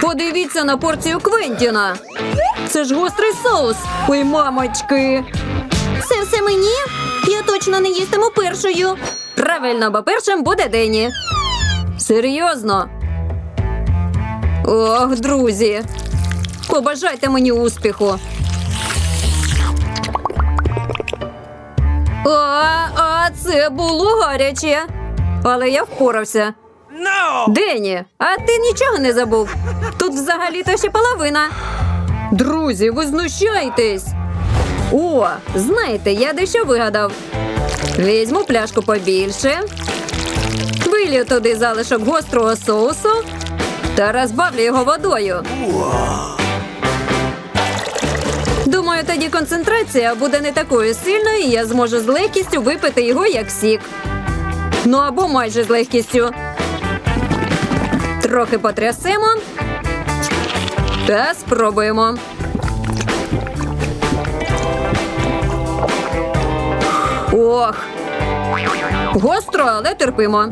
Подивіться на порцію Квентіна. Це ж гострий соус. Ой, мамочки. Це все мені? Я точно не їстиму першою. Правильно, бо першим буде Дені. Серйозно. Ох, друзі. Побажайте мені успіху. А, а це було гаряче. Але я впорався. Дені, а ти нічого не забув? Тут взагалі-то ще половина. Друзі, ви знущаєтесь. О, знаєте, я дещо вигадав. Візьму пляшку побільше, вилью туди залишок гострого соусу та розбавлю його водою. Думаю, тоді концентрація буде не такою сильною, і я зможу з легкістю випити його як сік. Ну або майже з легкістю. Трохи потрясемо та спробуємо. Ох. Гостро, але терпимо.